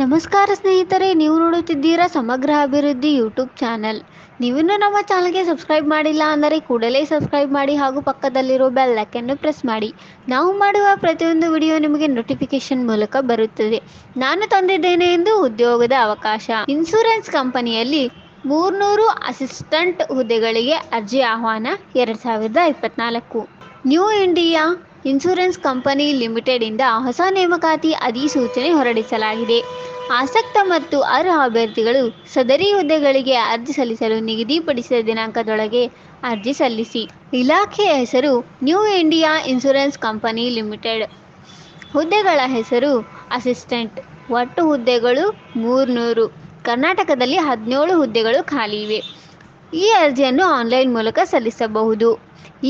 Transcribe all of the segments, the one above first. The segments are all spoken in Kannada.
ನಮಸ್ಕಾರ ಸ್ನೇಹಿತರೆ, ನೀವು ನೋಡುತ್ತಿದ್ದೀರಾ ಸಮಗ್ರ ಅಭಿವೃದ್ಧಿ ಯೂಟ್ಯೂಬ್ ಚಾನಲ್. ನೀವಿನ್ನೂ ನಮ್ಮ ಚಾನಲ್ಗೆ ಸಬ್ಸ್ಕ್ರೈಬ್ ಮಾಡಿಲ್ಲ ಅಂದರೆ ಕೂಡಲೇ ಸಬ್ಸ್ಕ್ರೈಬ್ ಮಾಡಿ ಹಾಗೂ ಪಕ್ಕದಲ್ಲಿರೋ ಬೆಲ್ ಲೈಕನ್ನು ಪ್ರೆಸ್ ಮಾಡಿ. ನಾವು ಮಾಡುವ ಪ್ರತಿಯೊಂದು ವಿಡಿಯೋ ನಿಮಗೆ ನೋಟಿಫಿಕೇಶನ್ ಮೂಲಕ ಬರುತ್ತದೆ. ನಾನು ತಂದಿದ್ದೇನೆ ಎಂದು ಉದ್ಯೋಗದ ಅವಕಾಶ. ಇನ್ಸೂರೆನ್ಸ್ ಕಂಪನಿಯಲ್ಲಿ ಮೂರ್ನೂರು ಅಸಿಸ್ಟೆಂಟ್ ಹುದ್ದೆಗಳಿಗೆ ಅರ್ಜಿ ಆಹ್ವಾನ ಎರಡು ಸಾವಿರದ ಇಪ್ಪತ್ನಾಲ್ಕು. New India insurance company limited ಇಂದ ಹೊಸ ನೇಮಕಾತಿ ಅಧಿಸೂಚನೆ ಹೊರಡಿಸಲಾಗಿದೆ. ಆಸಕ್ತ ಮತ್ತು ಅರ್ಹ ಅಭ್ಯರ್ಥಿಗಳು ಸದರಿ ಹುದ್ದೆಗಳಿಗೆ ಅರ್ಜಿ ಸಲ್ಲಿಸಲು ನಿಗದಿಪಡಿಸಿದ ದಿನಾಂಕದೊಳಗೆ ಅರ್ಜಿ ಸಲ್ಲಿಸಿ. ಇಲಾಖೆಯ ಹೆಸರು New India insurance company limited. ಹುದ್ದೆಗಳ ಹೆಸರು ಅಸಿಸ್ಟೆಂಟ್. ಒಟ್ಟು ಹುದ್ದೆಗಳು ಮೂರ್ನೂರು. ಕರ್ನಾಟಕದಲ್ಲಿ ಹದಿನೇಳು ಹುದ್ದೆಗಳು ಖಾಲಿ ಇವೆ. ಈ ಅರ್ಜಿಯನ್ನು ಆನ್ಲೈನ್ ಮೂಲಕ ಸಲ್ಲಿಸಬಹುದು.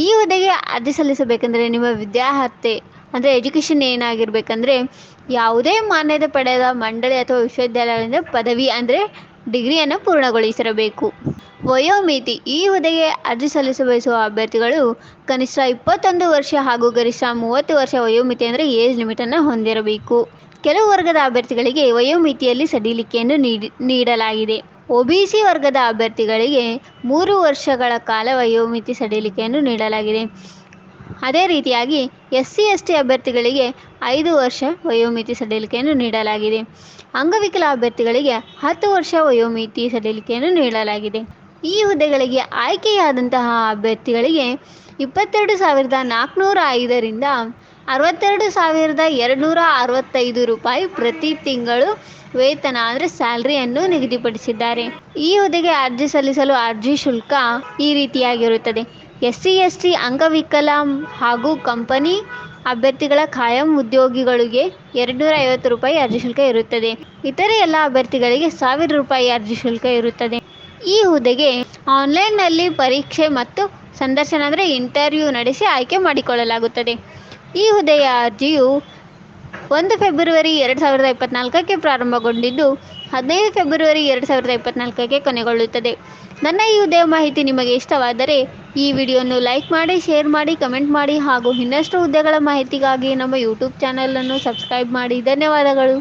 ಈ ಹುದ್ದೆಗೆ ಅರ್ಜಿ ಸಲ್ಲಿಸಬೇಕೆಂದರೆ ನಿಮ್ಮ ವಿದ್ಯಾರ್ಹತೆ, ಅಂದರೆ ಎಜುಕೇಷನ್ ಏನಾಗಿರಬೇಕಂದ್ರೆ ಯಾವುದೇ ಮಾನ್ಯತೆ ಪಡೆದ ಮಂಡಳಿ ಅಥವಾ ವಿಶ್ವವಿದ್ಯಾಲಯದಿಂದ ಪದವಿ, ಅಂದರೆ ಡಿಗ್ರಿಯನ್ನು ಪೂರ್ಣಗೊಳಿಸಿರಬೇಕು. ವಯೋಮಿತಿ, ಈ ಹುದ್ದೆಗೆ ಅರ್ಜಿ ಸಲ್ಲಿಸ ಬಯಸುವ ಅಭ್ಯರ್ಥಿಗಳು ಕನಿಷ್ಠ ಇಪ್ಪತ್ತೊಂದು ವರ್ಷ ಹಾಗೂ ಗರಿಷ್ಠ ಮೂವತ್ತು ವರ್ಷ ವಯೋಮಿತಿ, ಅಂದರೆ ಏಜ್ ಲಿಮಿಟನ್ನು ಹೊಂದಿರಬೇಕು. ಕೆಲವು ವರ್ಗದ ಅಭ್ಯರ್ಥಿಗಳಿಗೆ ವಯೋಮಿತಿಯಲ್ಲಿ ಸಡಿಲಿಕೆಯನ್ನು ನೀಡಿ, ನೀಡಲಾಗಿದೆ. ಒಬಿಸಿ ವರ್ಗದ ಅಭ್ಯರ್ಥಿಗಳಿಗೆ ಮೂರು ವರ್ಷಗಳ ಕಾಲ ವಯೋಮಿತಿ ಸಡಿಲಿಕೆಯನ್ನು ನೀಡಲಾಗಿದೆ. ಅದೇ ರೀತಿಯಾಗಿ ಎಸ್ ಸಿ ಎಸ್ ಟಿ ಅಭ್ಯರ್ಥಿಗಳಿಗೆ ಐದು ವರ್ಷ ವಯೋಮಿತಿ ಸಡಿಲಿಕೆಯನ್ನು ನೀಡಲಾಗಿದೆ. ಅಂಗವಿಕಲ ಅಭ್ಯರ್ಥಿಗಳಿಗೆ ಹತ್ತು ವರ್ಷ ವಯೋಮಿತಿ ಸಡಿಲಿಕೆಯನ್ನು ನೀಡಲಾಗಿದೆ. ಈ ಹುದ್ದೆಗಳಿಗೆ ಆಯ್ಕೆಯಾದಂತಹ ಅಭ್ಯರ್ಥಿಗಳಿಗೆ ಇಪ್ಪತ್ತೆರಡು ಸಾವಿರದ ನಾಲ್ಕುನೂರ ಐದರಿಂದ ಅರವತ್ತೆರಡು ಸಾವಿರದ ಎರಡುನೂರ ಅರವತ್ತೈದು ರೂಪಾಯಿ ಪ್ರತಿ ತಿಂಗಳು ವೇತನ, ಅಂದರೆ ಸ್ಯಾಲ್ರಿಯನ್ನು ನಿಗದಿಪಡಿಸಿದ್ದಾರೆ. ಈ ಹುದ್ದೆಗೆ ಅರ್ಜಿ ಸಲ್ಲಿಸಲು ಅರ್ಜಿ ಶುಲ್ಕ ಈ ರೀತಿಯಾಗಿರುತ್ತದೆ. ಎಸ್ ಸಿ ಎಸ್ ಟಿ ಅಂಗವಿಕಲ ಹಾಗೂ ಕಂಪನಿ ಅಭ್ಯರ್ಥಿಗಳ ಖಾಯಂ ಉದ್ಯೋಗಿಗಳಿಗೆ ಎರಡುನೂರ ಐವತ್ತು ರೂಪಾಯಿ ಅರ್ಜಿ ಶುಲ್ಕ ಇರುತ್ತದೆ. ಇತರೆ ಎಲ್ಲ ಅಭ್ಯರ್ಥಿಗಳಿಗೆ ಸಾವಿರ ರೂಪಾಯಿ ಅರ್ಜಿ ಶುಲ್ಕ ಇರುತ್ತದೆ. ಈ ಹುದ್ದೆಗೆ ಆನ್ಲೈನ್ನಲ್ಲಿ ಪರೀಕ್ಷೆ ಮತ್ತು ಸಂದರ್ಶನ, ಅಂದರೆ ಇಂಟರ್ವ್ಯೂ ನಡೆಸಿ ಆಯ್ಕೆ ಮಾಡಿಕೊಳ್ಳಲಾಗುತ್ತದೆ. ಈ ಹುದ್ದೆಯ ಅರ್ಜಿಯು ಒಂದು ಫೆಬ್ರವರಿ ಎರಡು ಸಾವಿರದ ಇಪ್ಪತ್ನಾಲ್ಕಕ್ಕೆ ಪ್ರಾರಂಭಗೊಂಡಿದ್ದು, ಹದಿನೈದು ಫೆಬ್ರವರಿ ಎರಡು ಸಾವಿರದ ಇಪ್ಪತ್ನಾಲ್ಕಕ್ಕೆ ಕೊನೆಗೊಳ್ಳುತ್ತದೆ. ನನ್ನ ಈ ಹುದ್ದೆಯ ಮಾಹಿತಿ ನಿಮಗೆ ಇಷ್ಟವಾದರೆ, ಈ ವಿಡಿಯೋನು ಲೈಕ್ ಮಾಡಿ, ಶೇರ್ ಮಾಡಿ, ಕಮೆಂಟ್ ಮಾಡಿ ಹಾಗೂ ಇನ್ನಷ್ಟು ಹುದ್ದೆಗಳ ಮಾಹಿತಿಗಾಗಿ ನಮ್ಮ ಯೂಟ್ಯೂಬ್ ಚಾನಲನ್ನು ಸಬ್ಸ್ಕ್ರೈಬ್ ಮಾಡಿ. ಧನ್ಯವಾದಗಳು.